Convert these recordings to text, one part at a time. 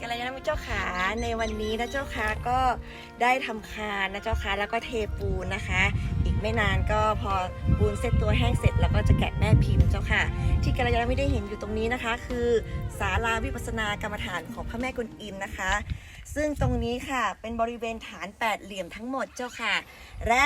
กัลยาณมิตรเจ้าขาในวันนี้นะเจ้าค่ะก็ได้ทำคานนะเจ้าค่ะแล้วก็เทปูนนะคะ อีกไม่นานก็พอปูนเสร็จตัวแห้งเสร็จแล้วก็จะแกะแม่พิมพ์เจ้าค่ะ ที่กัลยาณมิตรได้เห็นอยู่ตรงนี้นะคะ คือศาลาวิปัสสนากรรมฐานของพระแม่กุนอิมนะคะ ซึ่งตรงนี้ค่ะเป็นบริเวณฐานแปดเหลี่ยมทั้งหมดเจ้าค่ะ และ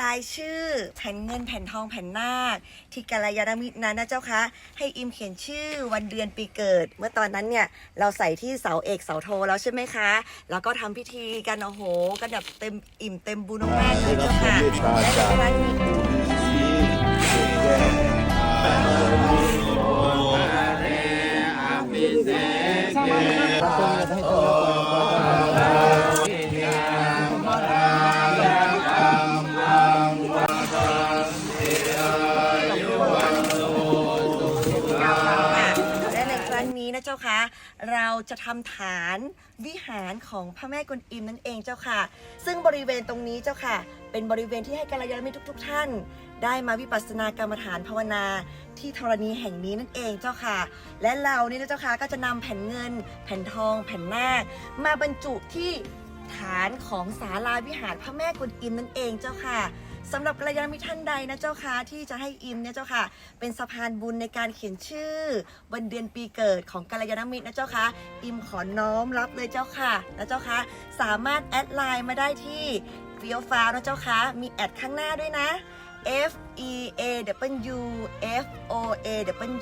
ลายชื่อ แผ่นเงินแผ่นทองแผ่นนาคที่กัลยาณมิตรนั้นนะเจ้าคะให้อิมเขียนชื่อวันเดือนปีเกิด เมื่อตอนนั้นเนี่ยเราใส่ที่เสาเอกเสาโทแล้วใช่ไหมคะ แล้วก็ทำพิธีกันโอ้โหกันแบบเต็มอิ่มเต็มบุญมากๆเลยเจ้าค่ะและในครั้งนี้ เจ้าค่ะเราจะทำฐานวิหารของพระแม่กุนอิมนั่นเองเจ้าค่ะ ซึ่งบริเวณตรงนี้เจ้าค่ะ เป็นบริเวณที่ให้กัลยาณมิตรทุก ๆ ท่าน ได้มาวิปัสสนากรรมฐานภาวนาที่ธรณีแห่งนี้นั่นเองเจ้าค่ะ และเรานี่นะเจ้าค่ะก็จะนำแผ่นเงิน แผ่นทอง แผ่นนาคมาบรรจุที่ ฐานของศาลาวิหารพระแม่กุนอิมนั่นเองเจ้าค่ะสำหรับกัลยาณมิตรท่านใดนะเจ้าค่ะที่จะให้อิมเนี่ยเจ้าค่ะ เป็นสะพานบุญในการเขียนชื่อวันเดือนปีเกิดของกัลยาณมิตรนะเจ้าค่ะ อิมขอน้อมรับเลยเจ้าค่ะนะเจ้าค่ะ สามารถแอดไลน์มาได้ที่เฟียวฟ้าวนะเจ้าค่ะ มีแอดข้างหน้าด้วยนะ F E A W F O A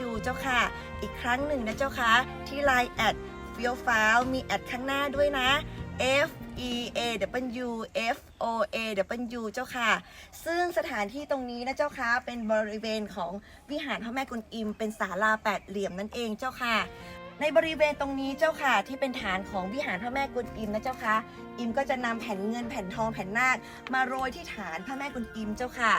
W เจ้าค่ะ อีกครั้งหนึ่งนะเจ้าค่ะ ที่ไลน์แอดเฟียวฟ้าวมีแอดข้างหน้าด้วยนะ F E A W F O A W เจ้าค่ะ ซึ่งสถานที่ตรงนี้นะเจ้าค่ะ เป็นบริเวณของวิหารพระแม่กุนอิม เป็นศาลาแปดเหลี่ยมนั่นเองเจ้าค่ะ ในบริเวณตรงนี้เจ้าค่ะ ที่เป็นฐานของวิหารพระแม่กุนอิมนะเจ้าค่ะ อิมก็จะนำแผ่นเงินแผ่นทองแผ่นนาคมาโรยที่ฐานพระแม่กุนอิมเจ้าค่ะ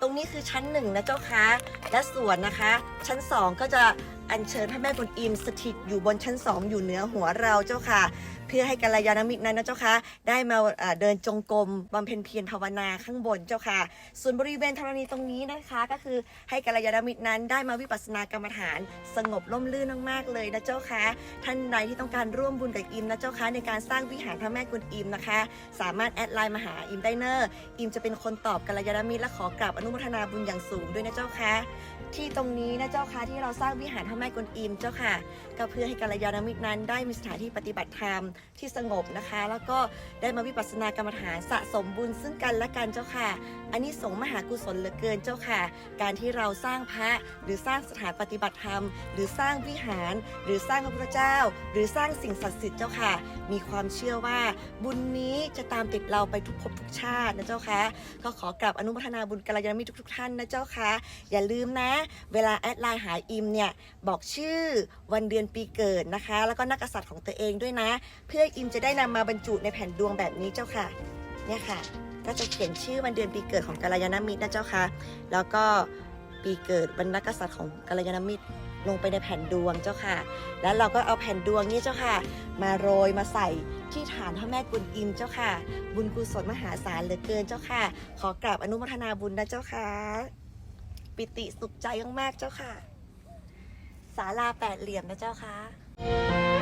ตรงนี้คือชั้นหนึ่งนะเจ้าค่ะและส่วนนะคะ ชั้นสองก็จะอัญเชิญพระแม่กุนอิมสถิตอยู่บนชั้นสองอยู่เหนือหัวเราเจ้าค่ะ เพื่อให้กัลยาณมิตรนั้นนะเจ้าค่ะได้มาเอ่อเดินจงกรมบำเพ็ญเพียรภาวนาข้างบนเจ้าค่ะ ส่วนบริเวณธรณีตรงนี้นะคะ ก็คือให้กัลยาณมิตรนั้นได้มาวิปัสสนากรรมฐาน สงบร่มรื่นมากๆเลยนะเจ้าค่ะท่านใดที่ต้องการร่วมบุญกับอิมนะเจ้าค่ะในการสร้างวิหารพระแม่กุนอิมนะคะ สามารถแอดไลน์มาหาอิมได้เนอร์อิมจะเป็นคนตอบกัลยาณมิตรและขอกราบอนุโมทนาบุญอย่างสูงด้วยนะเจ้าค่ะที่ตรงนี้นะเจ้าค่ะที่เราสร้างวิหารพระแม่กุนอิมเจ้าค่ะ ก็เพื่อให้กัลยาณมิตรนั้นได้มีสถานที่ปฏิบัติธรรมที่สงบนะคะ แล้วก็ได้มาวิปัสสนากรรมฐานสะสมบุญซึ่งกันและกันเจ้าค่ะ อันนี้สงมหากุศลเหลือเกินเจ้าค่ะ การที่เราสร้างพระหรือสร้างสถานปฏิบัติธรรม หรือสร้างวิหาร หรือสร้างพระพุทธเจ้า หรือสร้างสิ่งศักดิ์สิทธิ์เจ้าค่ะ มีความเชื่อว่าบุญนี้จะตามติดเราไปทุกภพทุกชาตินะเจ้าค่ะก็ขอกราบอนุโมทนาบุญกัลยาณมิตรทุกๆท่านนะเจ้าค่ะ อย่าลืมนะ เวลาแอดไลน์หาอิมเนี่ยบอกชื่อวันเดือนปีเกิดนะคะ แล้วก็นักกษัตริย์ของตัวเองด้วยนะ เพื่ออิมจะได้นำมาบรรจุในแผ่นดวงแบบนี้เจ้าค่ะเนี่ยค่ะ ก็จะเขียนชื่อวันเดือนปีเกิดของกัลยาณมิตรนะเจ้าค่ะแล้วก็ปีเกิดวันนักกษัตริย์ของกัลยาณมิตรลงไปในแผ่นดวงเจ้าค่ะ แล้วเราก็เอาแผ่นดวงนี้เจ้าค่ะ มาโรยมาใส่ที่ฐานพระแม่กุนอิมเจ้าค่ะ บุญกุศลมหาศาลเหลือเกินเจ้าค่ะ ขอกราบอนุโมทนาบุญนะเจ้าค่ะ ปิติสุขใจมากๆเจ้าค่ะ ศาลาแปดเหลี่ยมนะเจ้าค่ะ